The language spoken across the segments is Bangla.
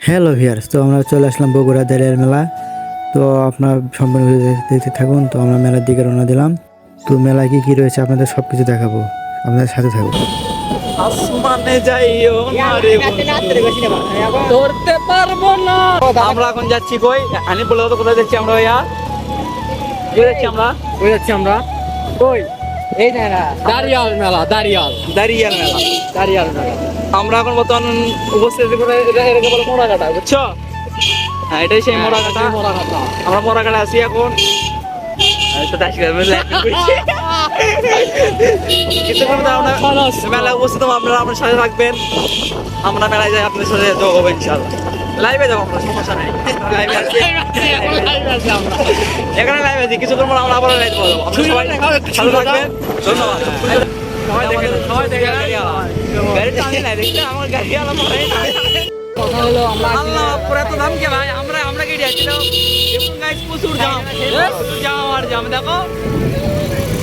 হ্যালো ভিয়ার্স তো আমরা চলে আসলাম বগুড়া দাঁড়িয়ার মেলা। তো আপনার সম্পূর্ণ দেখতে থাকুন তো আমরা মেলার দিকে রওনা দিলাম। তো মেলায় কি কি রয়েছে আপনাদের সব কিছু দেখাবো। আপনাদের সাথে থাকব আসমানে যাইও না রে বন্ধু। ধরতে পারব না। আমরা এখন যাচ্ছি কই? আনি বলে তো কোথায় যাচ্ছি আমরা ভাইয়া? কোথায় যাচ্ছি আমরা? কই যাচ্ছি আমরা? কই? এই না না দাঁড়িয়াল মেলা দাঁড়িয়াল। দাঁড়িয়াল মেলা। দাঁড়িয়াল মেলা। আমরা এখন বর্তমান উপস্থিত আছি এটাকে বলে মোড়াঘাটা বুঝছ? হ্যাঁ এটাই সেই মোড়াঘাটা মোড়া কথা আমরা মোড়াঘাটা আছি এখন। তো দাসি কিছুক্ষণ আমরা। মেলায় উপস্থিত আপনারা আপনার সাথে থাকবেন। আমরা মেলায় যাই আপনাদের সাথে যোগ হব ইনশাআল্লাহ। লাইভে যাব আমরা সমস্যা নেই। লাইভে আছি। এখানে লাইভ আছি। কিছুক্ষণ পর আমরা আবার লাইভ করব আপনারা সবাই সাথে থাকবেন। ধন্যবাদ। সবাই দেখে সবাই দেখে গাড়ি আলা নাই দেখতে আমার গাড়ি আলা মরে কথা হলো আমরা আল্লাহ পুরো এত দাম কে ভাই? আমরা আমরা গাড়ি আছি তো গাইস প্রচুর জাম। প্রচুর জাম আর জাম। দেখো।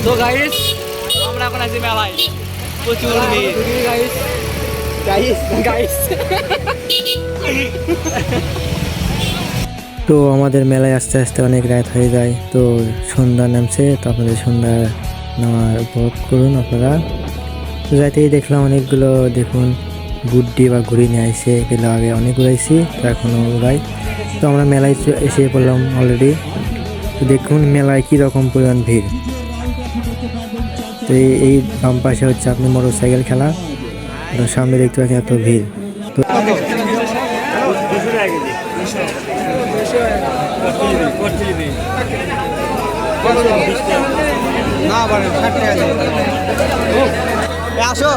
তো গাইস আমরা এখন আছি মেলায়। প্রচুর ভিড়। গাইস গাইস গাইস তো আমাদের মেলায় আস্তে আস্তে অনেক রাত হয়ে যায়। তো সন্ধ্যা নামছে তো আপনাদের সন্ধ্যা নামার উপভোগ করুন আপনারা। তো যাইতেই দেখলাম অনেকগুলো দেখুন গুড্ডি বা ঘুড়ি নিয়ে আইসে। এগুলো আগে অনেক উড়াইছি তো এখনও উড়াই। তো আমরা মেলায় এসে পড়লাম অলরেডি তো দেখুন মেলায় কী রকম পরিমাণ ভিড়। তো এই- বাম পাশে হচ্ছে আপনি মোটর সাইকেল খেলা। তো সামনে দেখতে পাচ্ছেন এত ভিড়। তো আসো।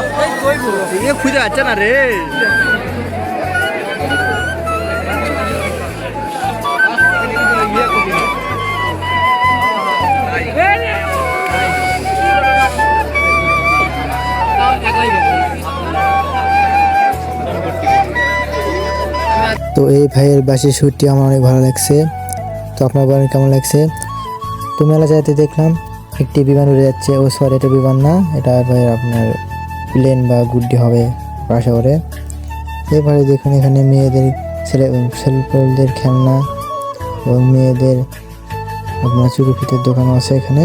খুঁজে যাচ্ছে না রে। তো এই ভাইয়ের বাসি শ্যুটটি আমার অনেক ভালো লাগছে। তো আপনার বলেন কেমন লাগছে? তো মেলা যাইতে দেখলাম, একটি বিমান উড়ে যাচ্ছে। ও সরি, এটা বিমান না, এটা ভাই আপনার প্লেন বা গুড্ডি হবে আশা করে। এবারে দেখুন, এখানে মেয়েদের ছেলে ছেলেদের খেলনা এবং মেয়েদের আপনার চুরু ফিতের দোকানও আছে এখানে।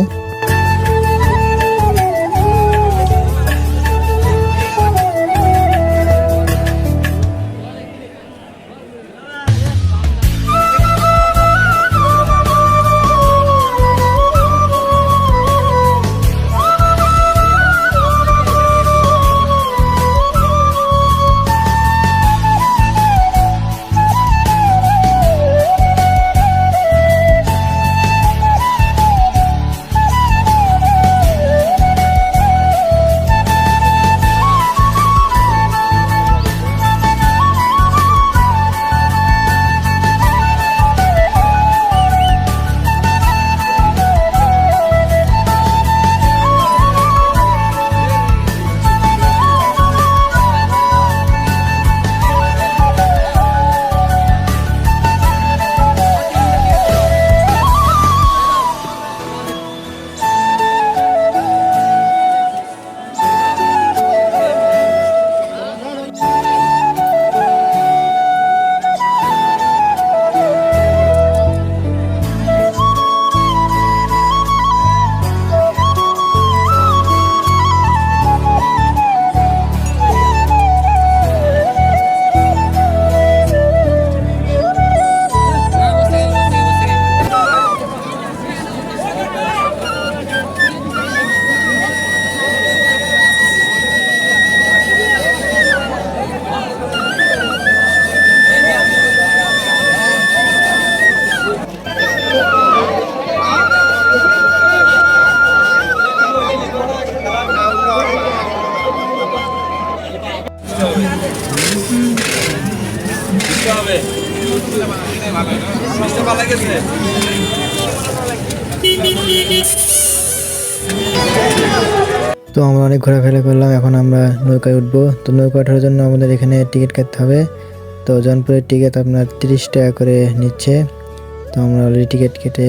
তো আমরা অনেক ঘোরাফেরা করলাম, এখন আমরা নৌকায় উঠবো। তো নৌকা ওঠার জন্য আমাদের এখানে টিকিট কাটতে হবে। তো জনপুরের টিকিট আপনার তিরিশ টাকা করে নিচ্ছে। তো আমরা অলরেডি টিকিট কেটে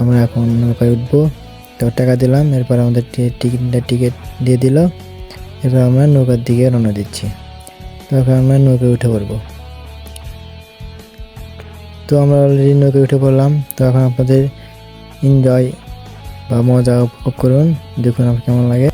আমরা এখন নৌকায় উঠবো। তো টাকা দিলাম, এরপর আমাদের টিকিটটা টিকিট দিয়ে দিল। এরপর আমরা নৌকার দিকে রওনা দিচ্ছি। তো এখন আমরা নৌকায় উঠে পড়ব। তো আমরা অলরেডি নৌকে উঠে পড়লাম। তো এখন আপনাদের এনজয় বা মজা উপভোগ করুন। দেখুন আমার কেমন লাগে।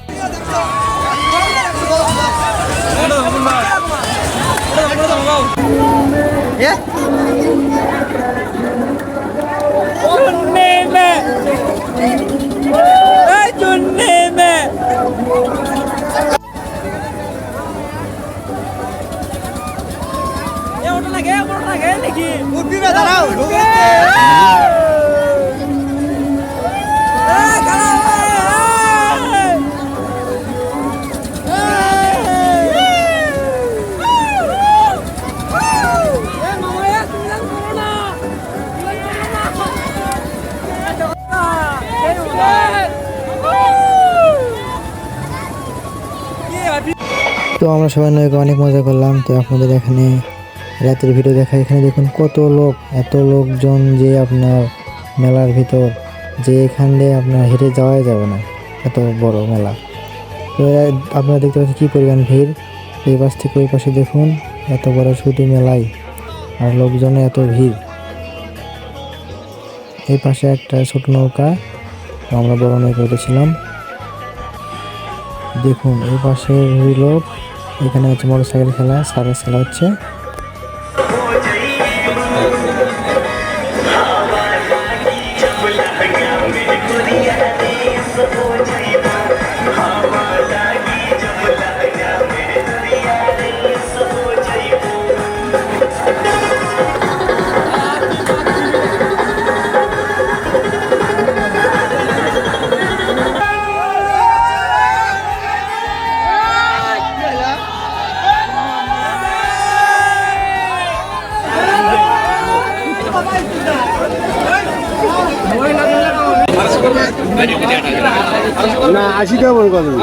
তো আমরা সবাই নৌকে অনেক মজা করলাম তো আপনাদের এখানে রাতের ভিডিও দেখা, এখানে দেখুন কত লোক, এত লোকজন যে আপনার মেলার ভিতর, যে এখান দিয়ে আপনার হেঁটে যাওয়াই যাবে না, এত বড় মেলা। তো আপনারা দেখতে পাচ্ছেন কী পরিমাণ ভিড়। এই পাশ থেকে ওই পাশে দেখুন, এত বড় ছুটি মেলায়, আর লোকজনের এত ভিড়। এই পাশে একটা ছোট নৌকা, আমরা বড় নৌকা উঠেছিলাম। দেখুন, এই পাশে হইল এখানে হচ্ছে মোটর সাইকেল খেলা, সারের খেলা হচ্ছে। Put the other man's support না আশি টাকা মনে করেন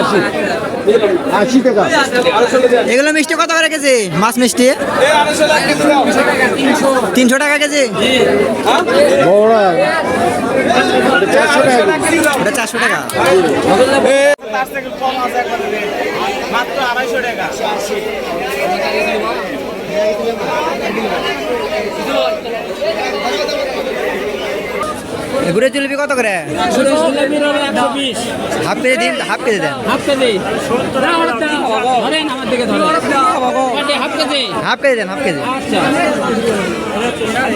আশি। আশি টাকা। এগুলো মিষ্টি কত করে কেজি? মাছ মিষ্টি? তিনশো টাকা কেজি? চারশো টাকা। এটা চারশো টাকা। ঘুরে জিলিপি কত করে? হাফ কেজি দিন হাফ কেজি দেন। হাফ কেজি দেন হাফ কেজি। আচ্ছা।